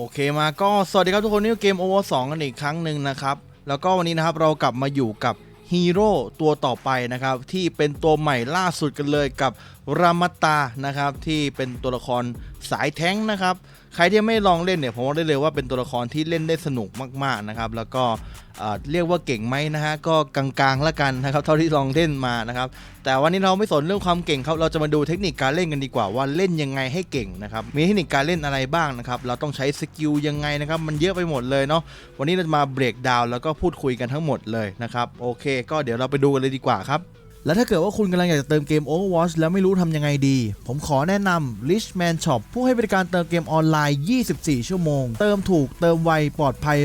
โอเคมาก็สวัสดีครับทุกคนนี่คือเกม Over 2 กันอีกครั้งหนึ่งนะครับ แล้วก็วันนี้นะครับเรากลับมาอยู่กับฮีโร่ตัวต่อไปนะครับ ที่เป็นตัวใหม่ล่าสุดกันเลยกับ รามาตานะครับที่เป็นตัวละครสายแท้งนะครับ ใครที่ไม่ลองเล่นเนี่ยผมบอกได้เลยว่าเป็นตัวละครที่เล่นได้สนุกมากๆนะครับแล้วก็เรียกว่าเก่งไหมนะฮะก็กลางๆละกันนะครับเท่าที่ลองเล่นมานะครับแต่วันนี้เราไม่สนเรื่องความเก่งครับเราจะมาดูเทคนิคการเล่นกันดีกว่าว่าเล่นยังไงให้เก่งนะครับมีเทคนิคการเล่นอะไรบ้างนะครับเราต้องใช้สกิลยังไงนะครับมันเยอะไปหมดเลยเนาะวันนี้เราจะมาเบรกดาวน์แล้วก็พูดคุยกันทั้งหมดเลยนะครับโอเค ก็เดี๋ยวเราไปดูกันเลยดีกว่าครับ และถ้าเกิดว่าคุณกำลังอยากจะเติมเกม Overwatch แล้วไม่รู้ทำยังไงดี ผมขอแนะนำ Richman Shop ผู้ให้บริการเติมเกมออนไลน์ 24 ชั่วโมง เติมถูกเติมไว ปลอดภัย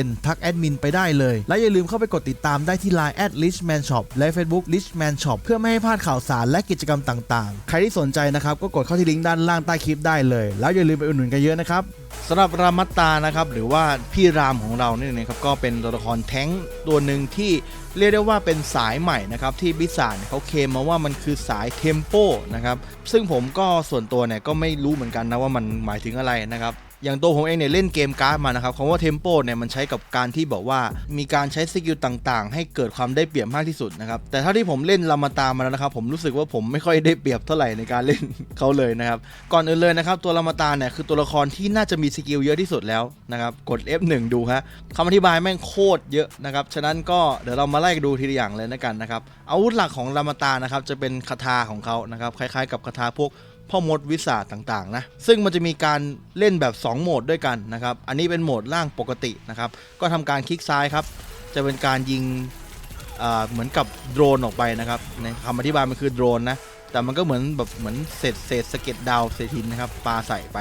100%ทักแอดมินไปได้เลย และอย่าลืมเข้าไปกดติดตามได้ที่ Line at Richman Shop และ Facebook Richman Shop เพื่อไม่ให้พลาดข่าวสารและกิจกรรมต่าง ๆ ใครที่สนใจนะครับก็กดเข้าที่ลิงก์ด้านล่างใต้คลิปได้เลย แล้วอย่าลืมไปอุดหนุนกันเยอะนะครับ สำหรับรามัตตานะครับหรือว่าพี่รามของเราเนี่ยนะครับก็เป็นตัวละครแท้งค์ตัวหนึ่งที่เรียกได้ว่าเป็นสายใหม่นะครับที่บิสานเขาเคมมาว่ามันคือสายเทมโปนะครับซึ่งผมก็ส่วนตัวเนี่ยก็ไม่รู้เหมือนกันนะว่ามันหมายถึงอะไรนะครับอย่างตัวผมเองเนี่ยเล่นเกมการ์ดมานะครับคำว่าเทมโปเนี่ยมันใช้กับการที่บอกว่ามีการใช้สกิลต่างๆ ให้เกิดความได้เปรียบมากที่สุดนะครับแต่เท่าที่ผมเล่นรามาตามาแล้วนะครับ ผมรู้สึกว่าผมไม่ค่อยได้เปรียบเท่าไหร่ในการเล่นเขาเลยนะครับก่อนอื่นเลยนะครับตัวรามาตาเนี่ยคือตัวละครที่น่าจะมีสกิลเยอะที่สุดแล้วนะครับ กด F1 ดูฮะคำอธิบายแม่งโคตรเยอะนะครับ ฉะนั้นก็เดี๋ยวเรามาไล่ดูทีละอย่างเลยนะกันนะครับ อาวุธหลักของรามาตานะครับจะเป็นคาถาของเขานะครับ คล้ายๆ กับคาถาพวกพ่อมดวิสาต่างๆนะ ซึ่งมันจะมีการเล่นแบบ 2 โหมดด้วยกันนะครับ อันนี้เป็นโหมดล่างปกตินะครับ ก็ทำการคลิกซ้ายครับ จะเป็นการยิงเหมือนกับโดรนออกไปนะครับในคำอธิบายมันคือโดรนนะ แต่มันก็เหมือนแบบเหมือนเศษเศษสะเก็ดดาวเศษหินนะครับปาใส่ไป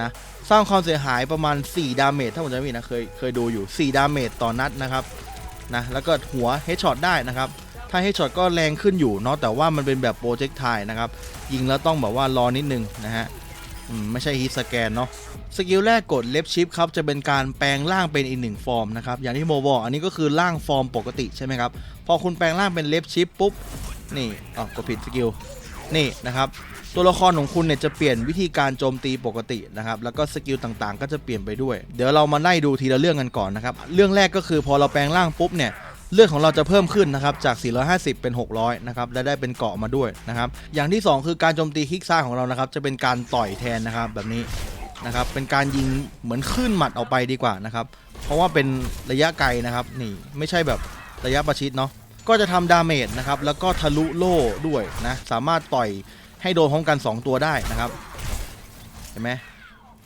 นะสร้างความเสียหายประมาณ 4 ดาเมจถ้าผมจำไม่ผิดนะเคยเคยดูอยู่ 4 ดาเมจต่อนัดนะครับนะแล้วก็หัวเฮดช็อตได้นะครับ ถ้าเฮดช็อตก็แรงขึ้นอยู่เนาะแต่ว่ามันเป็นแบบโปรเจกต์ไทนะครับ ยิงแล้วต้องแบบว่ารอนิดนึงนะฮะอืมไม่ใช่ฮิตสแกนเนาะสกิลแรกกดเลฟชิปครับจะเป็นการแปลงร่างเป็นอีกหนึ่งฟอร์มนะครับอย่างที่โมบอกอันนี้ก็คือร่างฟอร์มปกติใช่ไหมครับพอคุณแปลงร่างเป็นเลฟชิปปุ๊บนี่อ๋อกดผิดสกิลนี่นะครับ ตัวละครของคุณเนี่ยจะเปลี่ยนวิธีการโจมตีปกตินะครับ แล้วก็สกิลต่างๆ ก็จะเปลี่ยนไปด้วย เดี๋ยวเรามาไล่ดูทีละเรื่องกันก่อนนะครับ เรื่องแรกก็คือพอเราแปลงร่างปุ๊บเนี่ยเลือดของเราจะเพิ่มขึ้นนะครับจาก 450 เป็น 600 นะครับ และได้เป็นเกาะมาด้วยนะครับ อย่างที่ 2 คือการโจมตีคลิกซ้าของเรานะครับ จะเป็นการต่อยแทนนะครับ แบบนี้นะครับ เป็นการยิงเหมือนขึ้นหมัดออกไปดีกว่านะครับ เพราะว่าเป็นระยะไกลนะครับ นี่ไม่ใช่แบบระยะประชิดเนาะ ก็จะทำดาเมจนะครับ แล้วก็ทะลุโล่ด้วยนะ สามารถต่อย ให้โดนพร้อมกัน 2 ตัวได้นะครับ เห็นไหม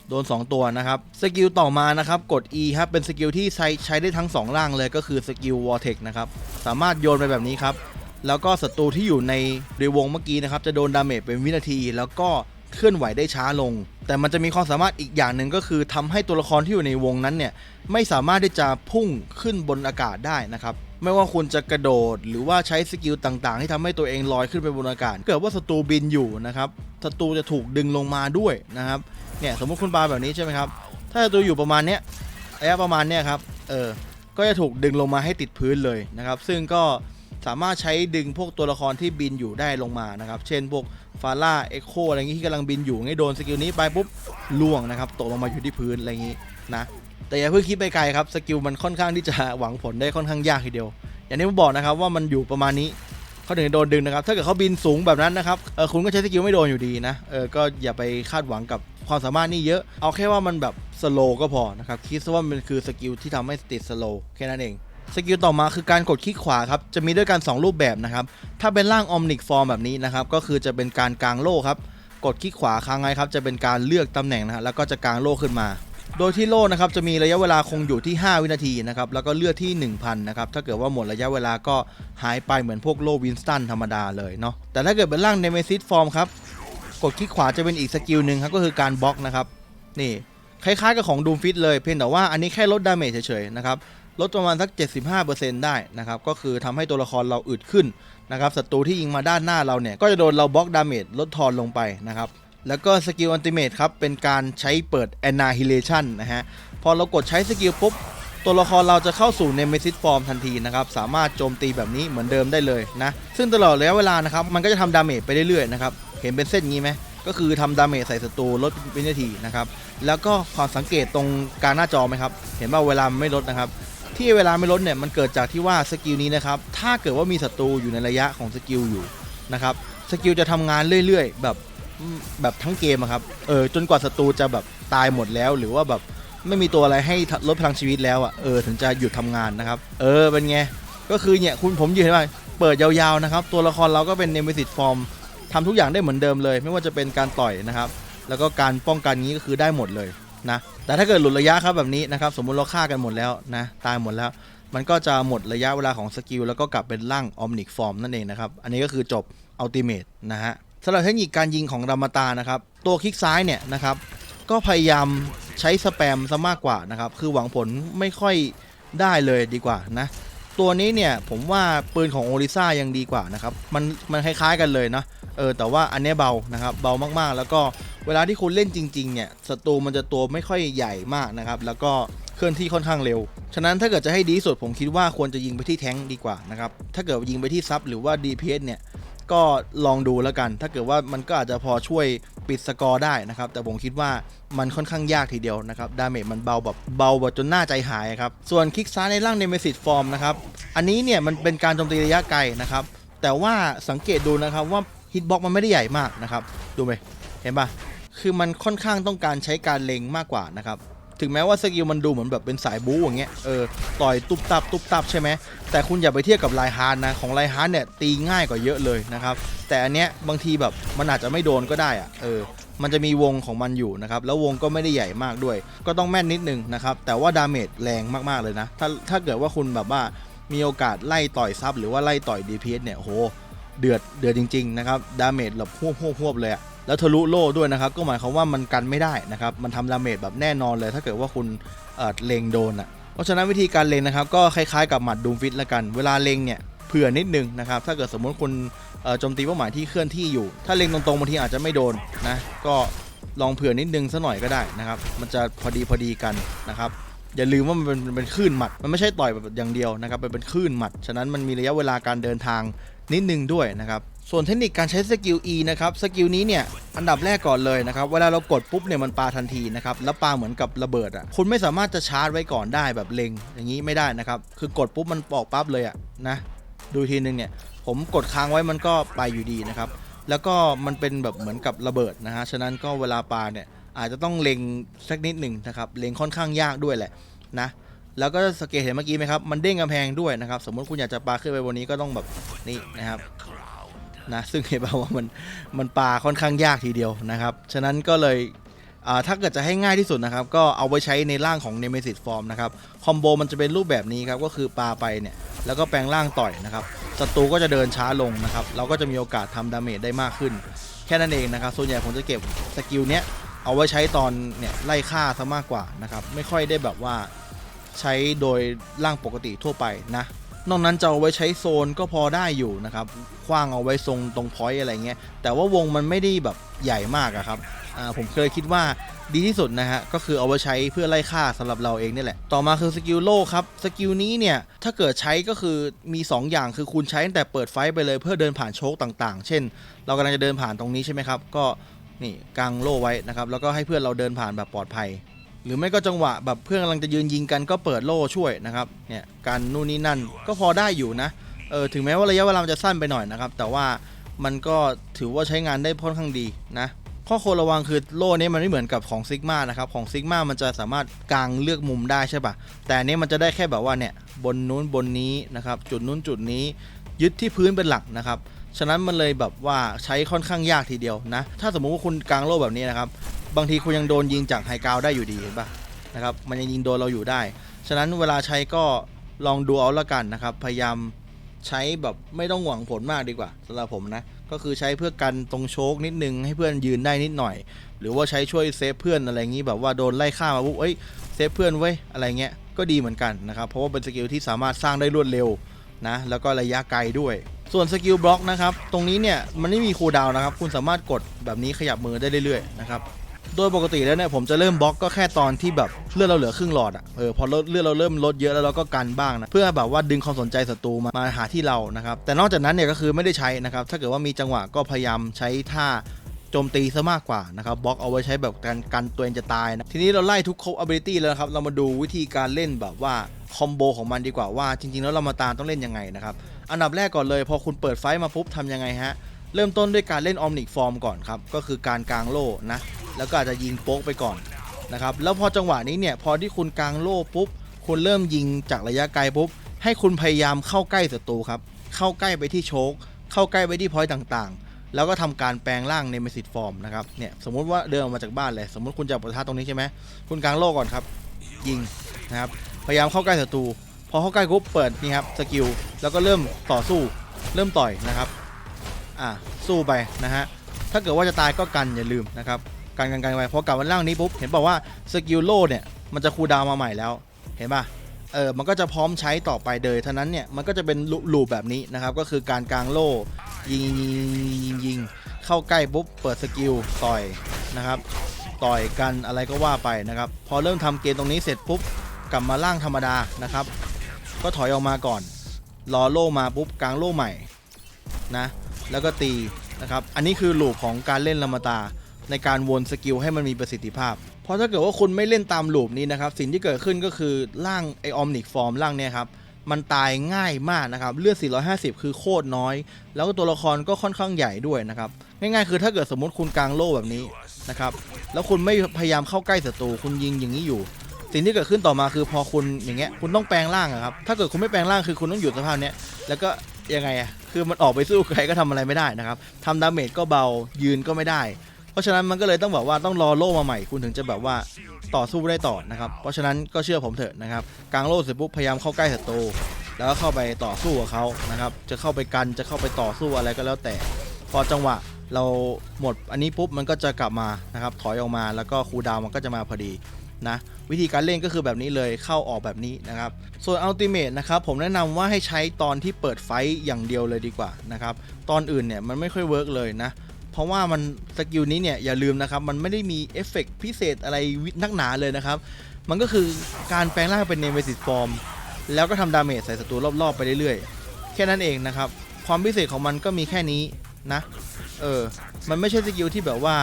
โดน 2 ตัวนะครับ สกิลต่อมานะครับ กด E ครับ เป็นสกิลที่ใช้ใช้ได้ทั้ง2ร่างเลยก็คือสกิล Vortex นะครับ สามารถโยนไปแบบนี้ครับ แล้วก็ศัตรูที่อยู่ในในวงเมื่อกี้นะครับ จะโดนดาเมจเป็นวินาที แล้วก็เคลื่อนไหวได้ช้าลง แต่มันจะมีความสามารถอีกอย่างหนึ่งก็คือทำให้ตัวละครที่อยู่ในวงนั้นเนี่ยไม่สามารถที่จะพุ่งขึ้นบนอากาศได้นะครับ ไม่ว่าคุณจะกระโดด หรือว่าใช้สกิลต่างๆ ที่ทำให้ตัวเองลอยขึ้นไปบนอากาศเกิดว่าศัตรูบินอยู่นะครับศัตรูจะถูกดึงลงมาด้วยนะครับเนี่ยสมมติคุณปาแบบนี้ใช่ไหมครับถ้าศัตรูอยู่ประมาณเนี้ยระยะประมาณเนี้ยครับเออก็จะถูกดึงลงมาให้ติดพื้นเลยนะครับ ซึ่งก็สามารถใช้ดึงพวกตัวละครที่บินอยู่ได้ลงมานะครับ เช่นพวกฟาร่าเอ็กโคอะไรอย่างงี้ที่กำลังบินอยู่ให้โดนสกิลนี้ไปปุ๊บล่วงนะครับตกลงมาอยู่ที่พื้นอะไรอย่างงี้นะ แต่อย่าเพิ่งคิดไปไกลครับสกิลมันค่อนข้างที่จะหวังผลได้ค่อนข้างยากทีเดียว อย่างที่ผมบอกนะครับว่ามันอยู่ประมาณนี้เขาถึงโดนดึงนะครับถ้าเกิดเขาบินสูงแบบนั้นนะครับเออคุณก็ใช้สกิลไม่โดนอยู่ดีนะเออก็อย่าไปคาดหวังกับความสามารถนี่เยอะ เอาแค่ว่ามันแบบสโลก็พอนะครับคิดซะว่ามันคือสกิลที่ทำให้ติดสโลแค่นั้นเองสกิลต่อมาคือการกดคลิกขวาครับ จะมีด้วยกัน 2 รูปแบบนะครับ ถ้าเป็นร่างออมนิกฟอร์มแบบนี้นะครับ ก็คือจะเป็นการกลางโล่ครับ กดคลิกขวาค้างไว้ครับ จะเป็นการเลือกตำแหน่งนะฮะแล้วก็จะกางโล่ขึ้นมา โดยที่โล่นะครับจะมีระยะเวลาคงอยู่ที่ 5 วินาทีนะครับแล้วก็เลือดที่ 1000นะครับถ้าเกิดว่าหมดระยะเวลาก็หายไปเหมือนพวกโล่วินสตันธรรมดาเลยเนาะแต่ถ้าเกิดเป็นร่างเนเมซิสฟอร์มครับกดคลิกขวาจะเป็นอีกสกิลหนึ่งครับก็คือการบล็อกนะครับนี่คล้ายๆกับของดูมฟิตเลยเพียงแต่ว่าอันนี้แค่ลดดาเมจเฉยๆนะครับลดประมาณสัก 75%ได้นะครับก็คือทำให้ตัวละครเราอึดขึ้นนะครับศัตรูที่ยิงมาด้านหน้าเราเนี่ยก็จะโดนเราบล็อกดาเมจลดทอนลงไปนะครับ แล้วก็สกิลอันติเมทครับ เป็นการใช้เปิด Annihilation นะฮะ พอเรากดใช้สกิลปุ๊บ ตัวละครเราจะเข้าสู่ Nemesis Form ทันทีนะครับ สามารถโจมตีแบบนี้เหมือนเดิมได้เลยนะ ซึ่งตลอดระยะเวลานะครับ มันก็จะทำดาเมจไปเรื่อยๆนะครับ เห็นเป็นเส้นงี้ไหมก็คือทำดาเมจใส่ศัตรูลดวินาทีนะครับ แล้วก็ความสังเกตตรงกลางหน้าจอไหมครับ เห็นว่าเวลาไม่ลดนะครับ ที่เวลาไม่ลดเนี่ยมันเกิดจากที่ว่าสกิลนี้นะครับ ถ้าเกิดว่ามีศัตรูอยู่ในระยะของสกิลอยู่นะครับ สกิลจะทำงานเรื่อยๆ แบบ แบบทั้งเกมอะครับ เออจนกว่าศัตรูจะแบบตายหมดแล้ว หรือว่าแบบไม่มีตัวอะไรให้ลดพลังชีวิตแล้วอะเออถึงจะหยุดทำงานนะครับ เออเป็นไง ก็คือเนี่ยคุณผมยืนเห็นว่าเปิดยาวๆนะครับ ตัวละครเราก็เป็นเนมิสิตฟอร์มทำทุกอย่างได้เหมือนเดิมเลย ไม่ว่าจะเป็นการต่อยนะครับ แล้วก็การป้องกันนี้ก็คือได้หมดเลยนะ แต่ถ้าเกิดหลุดระยะครับแบบนี้นะครับ สมมุติเราฆ่ากันหมดแล้วนะตายหมดแล้ว มันก็จะหมดระยะเวลาของสกิลแล้วก็กลับเป็นร่างออมนิกฟอร์มนั่นเองนะครับ อันนี้ก็คือจบอัลติเมทนะฮะ สำหรับเทคนิคการยิงของรามาตานะครับ ตัวคลิกซ้ายเนี่ยนะครับ ก็พยายามใช้สแปมซะมากกว่านะครับ คือหวังผลไม่ค่อยได้เลยดีกว่านะ ตัวนี้เนี่ยผมว่าปืนของโอริซ่ายังดีกว่านะครับ มันมันคล้ายๆกันเลยนะเออแต่ว่าอันนี้เบานะครับเบามากๆ แล้วก็เวลาที่คุณเล่นจริงๆเนี่ยศัตรูมันจะตัวไม่ค่อยใหญ่มากนะครับ แล้วก็เคลื่อนที่ค่อนข้างเร็ว ฉะนั้นถ้าเกิดจะให้ดีสุดผมคิดว่าควรจะยิงไปที่แท้งดีกว่านะครับ ถ้าเกิดยิงไปที่ซับหรือว่า DPS เนี่ย ก็ลองดูแล้วกัน ถ้าเกิดว่ามันก็อาจจะพอช่วยปิดสกอร์ได้นะครับ แต่ผมคิดว่ามันค่อนข้างยากทีเดียวนะครับ ดาเมจมันเบาแบบเบาแบบจนหน้าใจหายครับ ส่วนคลิกซ้ายในร่างเนเมซิสฟอร์มนะครับ อันนี้เนี่ยมันเป็นการโจมตีระยะไกลนะครับ แต่ว่าสังเกตดูนะครับว่าฮิตบ็อกมันไม่ได้ใหญ่มากนะครับ ดูไหมเห็นปะคือมันค่อนข้างต้องการใช้การเล็งมากกว่านะครับ ถึงแม้ว่าสกิลมันดูเหมือนแบบเป็นสายบู๊อย่างเงี้ยเออต่อยตุบตับตุบตับใช่ไหมแต่คุณอย่าไปเทียบกับไลฮาร์ดนะของไลฮาร์ดเนี่ยตีง่ายกว่าเยอะเลยนะครับแต่อันเนี้ยบางทีแบบมันอาจจะไม่โดนก็ได้อะเออมันจะมีวงของมันอยู่นะครับแล้ววงก็ไม่ได้ใหญ่มากด้วย ก็ต้องแม่นนิดนึงนะครับแต่ว่าดาเมจแรงมากๆเลยนะถ้าถ้าเกิดว่าคุณแบบว่ามีโอกาสไล่ต่อยซับหรือว่าไล่ต่อย DPS เนี่ยโห เดือดเดือดจริงๆนะครับดาเมจแบบหวบหวบหวบเลยอะแล้วทะลุโล่ด้วยนะครับ ก็หมายความว่ามันกันไม่ได้นะครับ มันทำดาเมจแบบแน่นอนเลย ถ้าเกิดว่าคุณเอ่อเลงโดนอะเพราะฉะนั้นวิธีการเลงนะครับ ก็คล้ายๆกับหมัดดูมฟิตละกัน เวลาเลงเนี่ยเผื่อนิดนึงนะครับ ถ้าเกิดสมมติคุณเอ่อโจมตีเป้าหมายที่เคลื่อนที่อยู่ ถ้าเลงตรงๆบางทีอาจจะไม่โดนนะก็ลองเผื่อนิดนึงซะหน่อยก็ได้นะครับ มันจะพอดีพอดีกันนะครับ อย่าลืมว่ามันเป็นมันเป็นคลื่นหมัด มันไม่ใช่ต่อยแบบอย่างเดียวนะครับ มันเป็นคลื่นหมัด ฉะนั้นมันมีระยะเวลาการเดินทาง นิดนึงด้วยนะครับส่วนเทคนิคการใช้สกิล E นะครับสกิลนี้เนี่ยอันดับแรกก่อนเลยนะครับเวลาเรากดปุ๊บเนี่ยมันปาทันทีนะครับแล้วปาเหมือนกับระเบิดอะคุณไม่สามารถจะชาร์จไว้ก่อนได้แบบเล็งอย่างนี้ไม่ได้นะครับคือกดปุ๊บมันปอกปั๊บเลยอะนะดูทีนึงเนี่ยผมกดค้างไว้มันก็ไปอยู่ดีนะครับแล้วก็มันเป็นแบบเหมือนกับระเบิดนะฮะฉะนั้นก็เวลาปาเนี่ยอาจจะต้องเล็งสักนิดหนึ่งนะครับเล็งค่อนข้างยากด้วยแหละนะ แล้วก็สังเกตเห็นเมื่อกี้ไหมครับ มันเด้งกำแพงด้วยนะครับ สมมติคุณอยากจะปาขึ้นไปบนนี้ก็ต้องแบบนี่นะครับนะซึ่งเห็นป่าว่ามันมันปาค่อนข้างยากทีเดียวนะครับ ฉะนั้นก็เลยถ้าเกิดจะให้ง่ายที่สุดนะครับ ก็เอาไว้ใช้ในร่างของ Nemesis Form นะครับ คอมโบมันจะเป็นรูปแบบนี้ครับ ก็คือปาไปเนี่ยแล้วก็แปลงร่างต่อยนะครับศัตรูก็จะเดินช้าลงนะครับ เราก็จะมีโอกาสทำดาเมจได้มากขึ้น แค่นั้นเองนะครับ ส่วนใหญ่ผมจะเก็บสกิลเนี้ยเอาไว้ใช้ตอนเนี่ยไล่ฆ่าซะมากกว่านะครับ ไม่ค่อยได้แบบว่า ใช้โดยร่างปกติทั่วไปนะ นอกนั้นจะเอาไว้ใช้โซนก็พอได้อยู่นะครับคว้างเอาไว้ทรงตรงพอยต์อะไรเงี้ย แต่ว่าวงมันไม่ได้แบบใหญ่มากอะครับผมเคยคิดว่าดีที่สุดนะฮะ ก็คือเอาไว้ใช้เพื่อไล่ฆ่าสำหรับเราเองนี่แหละ ต่อมาคือสกิลโลครับ สกิลนี้เนี่ย ถ้าเกิดใช้ก็คือมี 2 อย่างคือคุณใช้ตั้งแต่เปิดไฟไปเลยเพื่อเดินผ่านโชคต่างๆ เช่น เรากำลังจะเดินผ่านตรงนี้ใช่ไหมครับ ก็นี่กางโล่ไว้นะครับ แล้วก็ให้เพื่อนเราเดินผ่านแบบปลอดภัย หรือไม่ก็จังหวะแบบเพื่อนกำลังจะยืนยิงกันก็เปิดโล่ช่วยนะครับเนี่ยการนู่นนี่นั่นก็พอได้อยู่นะเออถึงแม้ว่าระยะเวลามันจะสั้นไปหน่อยนะครับ แต่ว่ามันก็ถือว่าใช้งานได้ค่อนข้างดีนะข้อควรระวังคือโล่นี้มันไม่เหมือนกับของซิกมานะครับของซิกมามันจะสามารถกางเลือกมุมได้ใช่ปะแต่อันนี้มันจะได้แค่แบบว่าเนี่ยบนนู้นบนนี้นะครับจุดนู้นจุดนี้ยึดที่พื้นเป็นหลักนะครับฉะนั้นมันเลยแบบว่าใช้ค่อนข้างยากทีเดียวนะถ้าสมมุติว่าคุณกางโล่แบบนี้นะครับ บางทีคุณยังโดนยิงจากไฮกราวได้อยู่ดีเห็นปะนะครับมันยังยิงโดนเราอยู่ได้ ฉะนั้นเวลาใช้ก็ลองดูเอาละกันนะครับ พยายามใช้แบบไม่ต้องหวังผลมากดีกว่าสำหรับผมนะ ก็คือใช้เพื่อกันตรงโชคนิดนึงให้เพื่อนยืนได้นิดหน่อย หรือว่าใช้ช่วยเซฟเพื่อนอะไรอย่างนี้แบบว่าโดนไล่ฆ่ามาปุ๊บเอ้ยเซฟเพื่อนไว้ยอะไรเงี้ยก็ดีเหมือนกันนะครับ เพราะว่าเป็นสกิลที่สามารถสร้างได้รวดเร็วนะแล้วก็ระยะไกลด้วย ส่วนสกิลบล็อกนะครับ ตรงนี้เนี่ยมันไม่มีคูลดาวน์นะครับ คุณสามารถกดแบบนี้ขยับมือได้เรื่อยๆนะครับ โดยปกติแล้วเนี่ยผมจะเริ่มบล็อกก็แค่ตอนที่แบบเลือดเราเหลือครึ่งหลอดอะเออพอเลือดเราเริ่มลดเยอะแล้วเราก็กันบ้างนะเพื่อแบบว่าดึงความสนใจศัตรูมามาหาที่เรานะครับแต่นอกจากนั้นเนี่ยก็คือไม่ได้ใช้นะครับถ้าเกิดว่ามีจังหวะก็พยายามใช้ท่าโจมตีซะมากกว่านะครับบล็อกเอาไว้ใช้แบบการกันตัวเองจะตายนะทีนี้เราไล่ทุกครบ ability แล้วนะครับเรามาดูวิธีการเล่นแบบว่าคอมโบของมันดีกว่าว่าจริงๆ แล้วเรามาตามต้องเล่นยังไงนะครับอันดับแรกก่อนเลย พอคุณเปิดไฟมาปุ๊บทำยังไงฮะเริ่มต้นด้วยการเล่นออมนิกฟอร์มก่อนครับก็คือการกางโล่นะ แล้วก็อาจจะยิงโป๊กไปก่อนนะครับแล้วพอจังหวะนี้เนี่ยพอที่คุณกลางโล่ปุ๊บคุณเริ่มยิงจากระยะไกลปุ๊บให้คุณพยายามเข้าใกล้ศัตรูครับเข้าใกล้ไปที่โชคเข้าใกล้ไปที่พอยต์ต่างๆ แล้วก็ทำการแปลงร่างในเมสิตฟอร์มนะครับเนี่ยสมมุติว่าเดินออกมาจากบ้านเลยสมมติคุณจะประทะตรงนี้ใช่ไหมคุณกลางโล่ก่อนครับยิงนะครับพยายามเข้าใกล้ศัตรูพอเข้าใกล้ปุ๊บเปิดนี่ครับสกิลแล้วก็เริ่มต่อสู้เริ่มต่อยนะครับอะสู้ไปนะฮะถ้าเกิดว่าจะตายก็กันอย่าลืมนะครับ กันกันกันไปพอกลับมาล่างนี้ปุ๊บเห็นบอกว่าสกิลโลเนี่ยมันจะคูลดาวมาใหม่แล้วเห็นป่ะเออมันก็จะพร้อมใช้ต่อไปเลยเท่านั้นเนี่ยมันก็จะเป็นลูปแบบนี้นะครับก็คือการกลางโล่ยิงยิงยิงยิงเข้าใกล้ปุ๊บเปิดสกิลต่อยนะครับต่อยกันอะไรก็ว่าไปนะครับพอเริ่มทำเกมตรงนี้เสร็จปุ๊บกลับมาล่างธรรมดานะครับ ก็ถอยออกมาก่อน รอโล่มาปุ๊บกลางโล่ใหม่นะแล้วก็ตีนะครับอันนี้คือลูปของการเล่นลามาตา ในการวนสกิลให้มันมีประสิทธิภาพ เพราะถ้าเกิดว่าคุณไม่เล่นตามลูปนี้นะครับ สิ่งที่เกิดขึ้นก็คือร่างไอออมนิกฟอร์มร่างเนี่ยครับมันตายง่ายมากนะครับ เลือด 450 คือโคตรน้อย แล้วก็ตัวละครก็ค่อนข้างใหญ่ด้วยนะครับ ง่ายๆ คือถ้าเกิดสมมติคุณกลางโล่แบบนี้นะครับ แล้วคุณไม่พยายามเข้าใกล้ศัตรู คุณยิงอย่างนี้อยู่ สิ่งที่เกิดขึ้นต่อมาคือพอคุณอย่างเงี้ย คุณต้องแปลงร่างอะครับ ถ้าเกิดคุณไม่แปลงร่างคือคุณต้องอยู่สภาพเนี้ย แล้วก็ยังไงอะคือมันออกไปสู้ใครก็ทำอะไรไม่ได้นะครับทำดาเมจก็เบา ยืนก็ไม่ได้ เพราะฉะนั้นมันก็เลยต้องแบบว่าต้องรอโล่มาใหม่คุณถึงจะแบบว่าต่อสู้ได้ต่อนะครับ เพราะฉะนั้นก็เชื่อผมเถอะนะครับกลางโล่เสร็จปุ๊บพยายามเข้าใกล้ศัตรูแล้วก็เข้าไปต่อสู้กับเขานะครับ จะเข้าไปกันจะเข้าไปต่อสู้อะไรก็แล้วแต่ พอจังหวะเราหมดอันนี้ปุ๊บมันก็จะกลับมานะครับ ถอยออกมาแล้วก็คูดาวมันก็จะมาพอดีนะวิธีการเล่นก็คือแบบนี้เลยเข้าออกแบบนี้นะครับ ส่วนอัลติเม e นะครับผมแนะนำว่าให้ใช้ตอนที่เปิดไฟอย่างเดียวเลยดีกว่านะครับ ตอนอื่นเนี่ยมันไม่ค่อยเวิร์กเลยนะ เพราะว่ามันสกิลนี้เนี่ยอย่าลืมนะครับ มันไม่ได้มีเอฟเฟกต์พิเศษอะไรวินักหนาเลยนะครับ มันก็คือการแปลงร่างเป็นเนเวสิตฟอร์มแล้วก็ทำดาเมจใส่ศัตรูรอบๆไปเรื่อยๆ แค่นั้นเองนะครับ ความพิเศษของมันก็มีแค่นี้นะ เออ มันไม่ใช่สกิลที่แบบว่า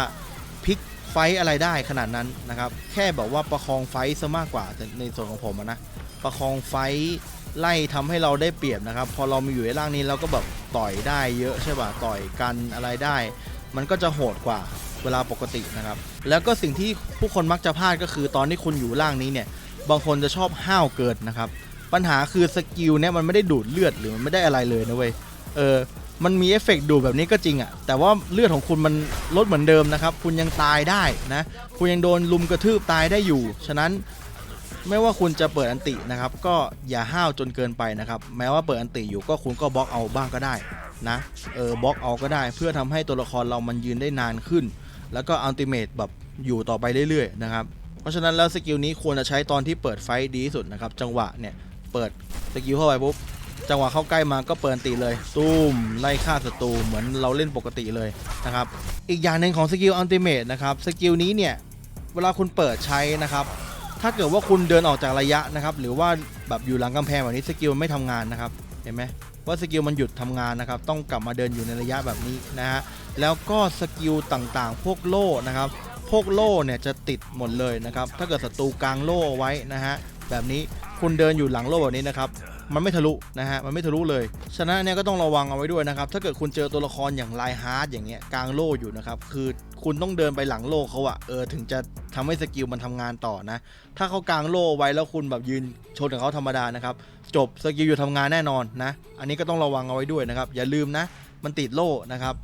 พลิกไฟอะไรได้ขนาดนั้นนะครับ แค่แบบว่าประคองไฟซะมากกว่าในส่วนของผมนะ ประคองไฟไล่ทำให้เราได้เปรียบนะครับ พอเรามีอยู่ในร่างนี้เราก็แบบต่อยได้เยอะใช่ป่ะ ต่อยกันอะไรได้ มันก็จะโหดกว่าเวลาปกตินะครับ แล้วก็สิ่งที่ผู้คนมักจะพลาดก็คือตอนที่คุณอยู่ร่างนี้เนี่ย บางคนจะชอบห้าวเกินนะครับ ปัญหาคือสกิลเนี่ยมันไม่ได้ดูดเลือดหรือมันไม่ได้อะไรเลยนะเว้ย เออ มันมีเอฟเฟกต์ดูดแบบนี้ก็จริงอะ่ะ แต่ว่าเลือดของคุณมันลดเหมือนเดิมนะครับ คุณยังตายได้นะ คุณยังโดนลุมกระทืบตายได้อยู่ ฉะนั้นไม่ว่าคุณจะเปิดอันตินะครับ ก็อย่าห้าวจนเกินไปนะครับ แม้ว่าเปิดอันติอยู่ก็คุณก็บล็อกเอาบ้างก็ได้ นะเออบล็อกเอาก็ได้เพื่อทำให้ตัวละครเรามันยืนได้นานขึ้น แล้วก็อัลติเมทแบบอยู่ต่อไปเรื่อยๆนะครับเพราะฉะนั้นแล้วสกิลนี้ควรจะใช้ตอนที่เปิดไฟดีที่สุดนะครับจังหวะเนี่ยเปิดสกิลเข้าไปปุ๊บจังหวะเข้าใกล้มาก็เปิดตีเลยตุ้มไล่ฆ่าศัตรูเหมือนเราเล่นปกติเลยนะครับอีกอย่างหนึ่งของสกิลอัลติเมทนะครับสกิลนี้เนี่ยเวลาคุณเปิดใช้นะครับถ้าเกิดว่าคุณเดินออกจากระยะนะครับหรือว่าแบบอยู่หลังกำแพงแบบนี้สกิลไม่ทำงานนะครับ ห็นไหมว่าสกิลมันหยุดทำงานนะครับ ต้องกลับมาเดินอยู่ในระยะแบบนี้นะฮะแล้วก็สกิลต่างๆ พวกโล่นะครับ พวกโล่เนี่ยจะติดหมดเลยนะครับ ถ้าเกิดศัตรูกลางโล่ไว้นะฮะแบบนี้คุณเดินอยู่หลังโล่แบบนี้นะครับ มันไม่ทะลุนะฮะมันไม่ทะลุเลยฉะนั้นเนี่ยก็ต้องระวังเอาไว้ด้วยนะครับถ้าเกิดคุณเจอตัวละครอย่างไลฮาร์ดอย่างเงี้ยกลางโล่อยู่นะครับคือคุณต้องเดินไปหลังโล่เขาอะเออถึงจะทำให้สกิลมันทำงานต่อนะ ถ้าเขากลางโล่ไว้แล้วคุณแบบยืนชนกับเขาธรรมดานะครับจบสกิลอยู่ทำงานแน่นอนนะ อันนี้ก็ต้องระวังเอาไว้ด้วยนะครับอย่าลืมนะ มันติดโล่นะครับ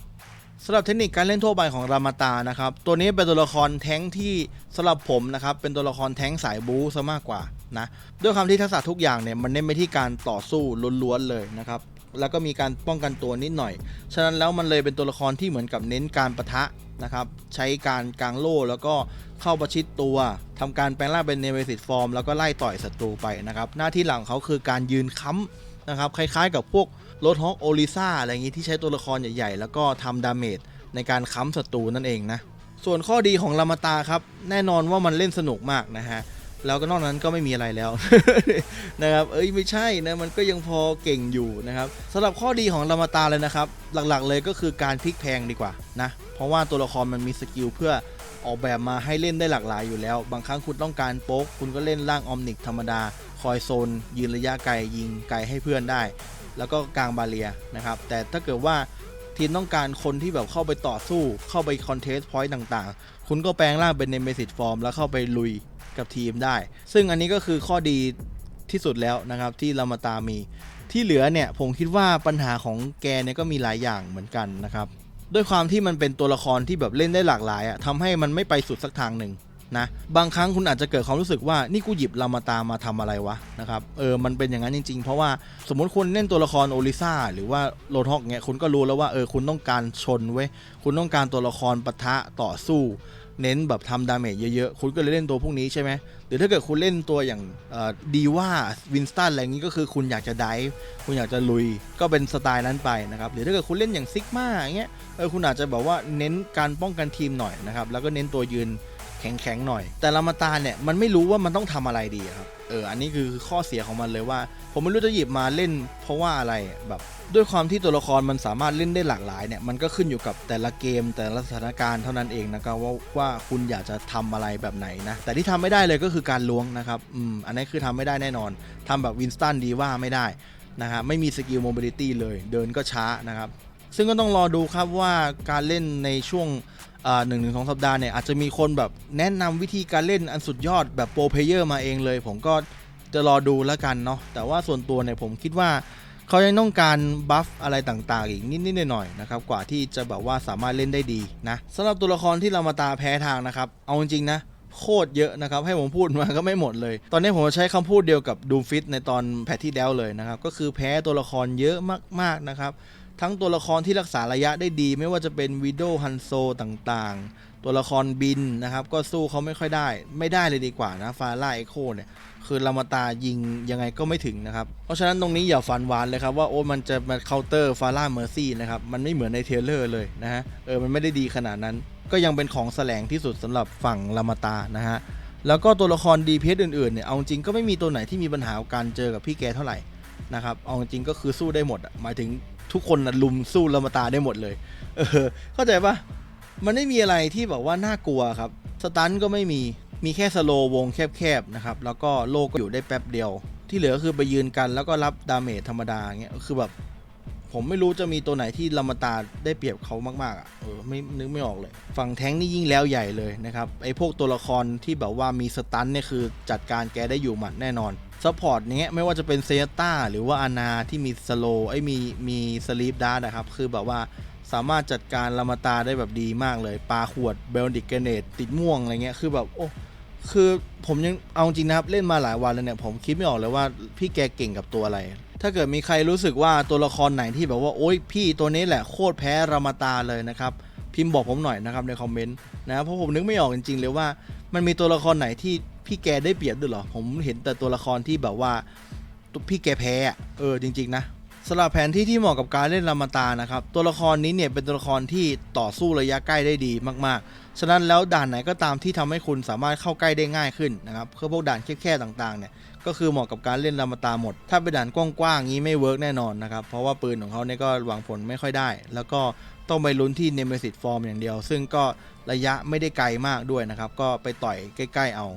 สำหรับเทคนิคการเล่นทั่วไปของรามาตานะครับตัวนี้เป็นตัวละครแท้งที่สำหรับผมนะครับเป็นตัวละครแท้งสายบู๊ซะมากกว่า นะด้วยความที่ทักษะทุกอย่างเนี่ยมันเน้นไปที่การต่อสู้ล้วนๆเลยนะครับแล้วก็มีการป้องกันตัวนิดหน่อย ฉะนั้นแล้วมันเลยเป็นตัวละครที่เหมือนกับเน้นการประทะนะครับใช้การกางโล่แล้วก็เข้าประชิดตัวทำการแปลงร่างเป็นเนเวสิตฟอร์มแล้วก็ไล่ต่อยศัตรูไปนะครับหน้าที่หลังเขาคือการยืนค้ำนะครับคล้ายๆกับพวกรถฮอกโอลิซ่าอะไรอย่างงี้ที่ใช้ตัวละครใหญ่ๆ แล้วก็ทำดาเมจในการค้ำศัตรูนั่นเองนะส่วนข้อดีของลามาตาครับแน่นอนว่ามันเล่นสนุกมากนะฮะ แล้วก็นอกนั้นก็ไม่มีอะไรแล้วนะครับ เอ้ยไม่ใช่นะมันก็ยังพอเก่งอยู่นะครับสำหรับข้อดีของรามาตาเลยนะครับ หลักๆเลยก็คือการพลิกแพงดีกว่านะเพราะว่าตัวละครมันมีสกิลเพื่อออกแบบมาให้เล่นได้หลากหลายอยู่แล้ว บางครั้งคุณต้องการโป๊กคุณก็เล่นร่างออมนิกธรรมดา คอยโซน ยืนระยะไกลยิงไกลให้เพื่อนได้ แล้วก็กลางบาเรียนะครับ แต่ถ้าเกิดว่าทีมต้องการคนที่แบบเข้าไปต่อสู้เข้าไปคอนเทสต์พอยต์ต่างๆ คุณก็แปลงร่างเป็นในเมสิตฟอร์มแล้วเข้าไปลุย กับทีมได้ ซึ่งอันนี้ก็คือข้อดีที่สุดแล้วนะครับที่เรามาตามีที่เหลือเนี่ยผมคิดว่าปัญหาของแกเนี่ยก็มีหลายอย่างเหมือนกันนะครับด้วยความที่มันเป็นตัวละครที่แบบเล่นได้หลากหลายอะทำให้มันไม่ไปสุดสักทางหนึ่งนะบางครั้งคุณอาจจะเกิดความรู้สึกว่านี่กูหยิบรามาตามาทำอะไรวะนะครับเออมันเป็นอย่างนั้นจริง ๆ เพราะว่าสมมติคุณเล่นตัวละครโอลิซ่าหรือว่าโรทอกเนี่ยคุณก็รู้แล้วว่าเออคุณต้องการชนเว้ยคุณต้องการตัวละครปะทะต่อสู้ เน้นแบบทำดาเมจเยอะๆ คุณก็เลยเล่นตัวพวกนี้ใช่ไหมหรือถ้าเกิดคุณเล่นตัวอย่างดีว่าวินสตันอะไรอย่างนี้ก็คือคุณอยากจะไดฟ์คุณอยากจะลุยก็เป็นสไตล์นั้นไปนะครับ หรือถ้าเกิดคุณเล่นอย่างซิกมาอย่างเงี้ยเออคุณอาจจะแบบว่าเน้นการป้องกันทีมหน่อยนะครับ แล้วก็เน้นตัวยืน แข็งๆหน่อย แต่ลามาตาเนี่ยมันไม่รู้ว่ามันต้องทำอะไรดีครับเอออันนี้คือข้อเสียของมันเลยว่า ผมไม่รู้จะหยิบมาเล่น เพราะว่าอะไรแบบด้วยความที่ตัวละครมันสามารถเล่นได้หลากหลายเนี่ยมันก็ขึ้นอยู่กับแต่ละเกม แต่ละสถานการณ์เท่านั้นเองนะครับว่าว่าคุณอยากจะทำอะไรแบบไหนนะแต่ที่ทำไม่ได้เลยก็คือการล้วงนะครับอืมอันนี้คือทำไม่ได้แน่นอนทำแบบวินสตันดีว่าไม่ได้นะครับไม่มีสกิลโมบิลิตี้เลย เดินก็ช้านะครับซึ่งก็ต้องรอดูครับว่าการเล่นในช่วง หนึ่งถึงสองสัปดาห์เนี่ยอาจจะมีคนแบบแนะนำวิธีการเล่นอันสุดยอดแบบโปรเพเยอร์มาเองเลย ผมก็จะรอดูแล้วกันเนาะแต่ว่าส่วนตัวเนี่ยผมคิดว่าเขายังต้องการบัฟอะไรต่างๆ อีกนิดๆหน่อยๆนะครับกว่าที่จะแบบว่าสามารถเล่นได้ดีนะสำหรับตัวละครที่เรามาตาแพ้ทางนะครับเอาจริงๆนะโคตรเยอะนะครับ ให้ผมพูดมาก็ไม่หมดเลย ตอนนี้ผมใช้คำพูดเดียวกับดูฟิตในตอนแพทที่แล้วเลยนะครับ ก็คือแพ้ตัวละครเยอะมากๆนะครับ ทั้งตัวละครที่รักษาระยะได้ดี ไม่ว่าจะเป็นวิดโอฮันโซต่างๆ ตัวละครบินนะครับ ก็สู้เขาไม่ค่อยได้ ไม่ได้เลยดีกว่านะฟาร่าเอโคเนี่ยคือลามาตายิงยังไงก็ไม่ถึงนะครับ เพราะฉะนั้นตรงนี้อย่าฝันหวานเลยครับว่าโอ้มันจะมาเคาน์เตอร์ฟาร่าเมอร์ซี่นะครับ มันไม่เหมือนในเทเลอร์เลยนะฮะเออมันไม่ได้ดีขนาดนั้น ก็ยังเป็นของแสลงที่สุดสำหรับฝั่งลามาตานะฮะแล้วก็ตัวละครดีเพสอื่นๆเนี่ยเอาจริงก็ไม่มีตัวไหนที่มีปัญหาการเจอกับพี่แกเท่าไหร่นะครับเอาจริงก็คือสู้ได้หมดหมายถึง ทุกคนนะลุมสู้ลามาตาได้หมดเลย เออ เข้าใจปะมันไม่มีอะไรที่แบบว่าน่ากลัวครับ สตันก็ไม่มี มีแค่สโลวงแคบๆนะครับ แล้วก็โลกก็อยู่ได้แป๊บเดียว ที่เหลือคือไปยืนกันแล้วก็รับดาเมจธรรมดาเงี้ย คือแบบ ผมไม่รู้จะมีตัวไหนที่ลามาตาได้เปรียบเขามากๆอะ เออ ไม่นึกไม่ออกเลย ฝั่งแท้งนี่ยิ่งแล้วใหญ่เลยนะครับ ไอ้พวกตัวละครที่แบบว่ามีสตันเนี่ยคือจัดการแกได้อยู่หมัดแน่นอน ซัพพอร์ตเนี้ยไม่ว่าจะเป็นเซต้าหรือว่าอานาที่มีสโลไอ้มีมีสลีปดาร์นะครับ คือแบบว่าสามารถจัดการลามาตาได้แบบดีมากเลยปลาขวดเบลดิกเกเนตติดม่วงอะไรเงี้ยคือแบบโอ้คือผมยังเอาจริงนะครับเล่นมาหลายวันแล้วเนี่ยผมคิดไม่ออกเลยว่าพี่แกเก่งกับตัวอะไร ถ้าเกิดมีใครรู้สึกว่าตัวละครไหนที่แบบว่าโอ๊ยพี่ตัวนี้แหละโคตรแพ้รามาตาเลยนะครับพิมพ์บอกผมหน่อยนะครับในคอมเมนต์นะเพราะผมนึกไม่ออกจริงๆเลยว่า มันมีตัวละครไหนที่ พี่แกได้เปรียบด้วยเหรอ ผมเห็นแต่ตัวละครที่แบบว่าพี่แกแพ้เออจริง ๆ นะสำหรับแผนที่ที่เหมาะกับการเล่นรามาตานะครับ ตัวละครนี้เนี่ยเป็นตัวละครที่ต่อสู้ระยะใกล้ได้ดีมากๆ ฉะนั้นแล้วด่านไหนก็ตามที่ทำให้คุณสามารถเข้าใกล้ได้ง่ายขึ้นนะครับเพื่อพวกด่านแคบๆต่างๆเนี่ยก็คือเหมาะกับการเล่นรามาตาหมด ถ้าเป็นด่านกว้างๆงี้ไม่เวิร์กแน่นอนนะครับ เพราะว่าปืนของเขาเนี่ยก็หวังผลไม่ค่อยได้ แล้วก็ต้องไปลุ้นที่เนม e สิตฟอร์มอย่างเดียว ซึ่งก็ระยะไม่ได้ไกลมากด้วยนะครับก็ไปต่อยใกล้ ๆ เอา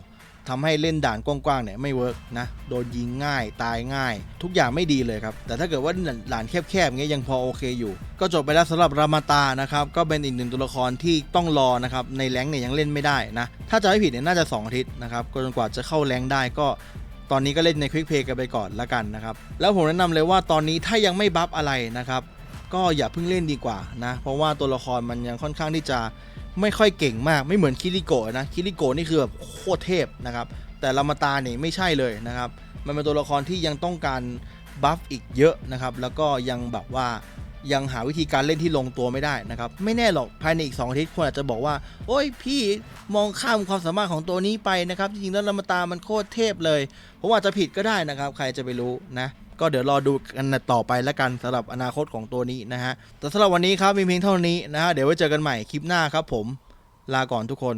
ทำให้เล่นด่านกว้างๆเนี่ยไม่เวิร์กนะโดนยิงง่ายตายง่าย ทุกอย่างไม่ดีเลยครับ แต่ถ้าเกิดว่าด่านแคบๆเงี้ยยังพอโอเคอยู่ ก็จบไปแล้วสำหรับรามาตานะครับก็เป็นอีกหนึ่งตัวละครที่ต้องรอนะครับในแรงเนี่ยยังเล่นไม่ได้นะถ้าจะไม่ผิดเนี่ยน่าจะ 2 อาทิตย์นะครับจนกว่าจะเข้าแรงได้ก็ตอนนี้ก็เล่นในควิกเพย์กันไปก่อนละกันนะครับแล้วผมแนะนำเลยว่าตอนนี้ถ้ายังไม่บัฟอะไรนะครับก็อย่าเพิ่งเล่นดีกว่านะเพราะว่าตัวละครมันยังค่อนข้างที่จะ ไม่ค่อยเก่งมากไม่เหมือนคิริโกะนะคิริโกะนี่คือแบบโคตรเทพนะครับ แต่ลามาตาเนี่ยไม่ใช่เลยนะครับ มันเป็นตัวละครที่ยังต้องการบัฟอีกเยอะนะครับ แล้วก็ยังแบบว่ายังหาวิธีการเล่นที่ลงตัวไม่ได้นะครับ ไม่แน่หรอกภายในอีก 2 อาทิตย์คนอาจจะบอกว่า โอ้ยพี่มองข้ามความสามารถของตัวนี้ไปนะครับ จริงๆแล้วลามาตามันโคตรเทพเลย ผมอาจจะผิดก็ได้นะครับ ใครจะไปรู้นะ ก็เดี๋ยวรอดูกันต่อไปแล้วกันสำหรับอนาคตของตัวนี้นะฮะแต่สำหรับวันนี้ครับมีเพียงเท่านี้นะฮะเดี๋ยวไว้เจอกันใหม่คลิปหน้าครับผมลาก่อนทุกคน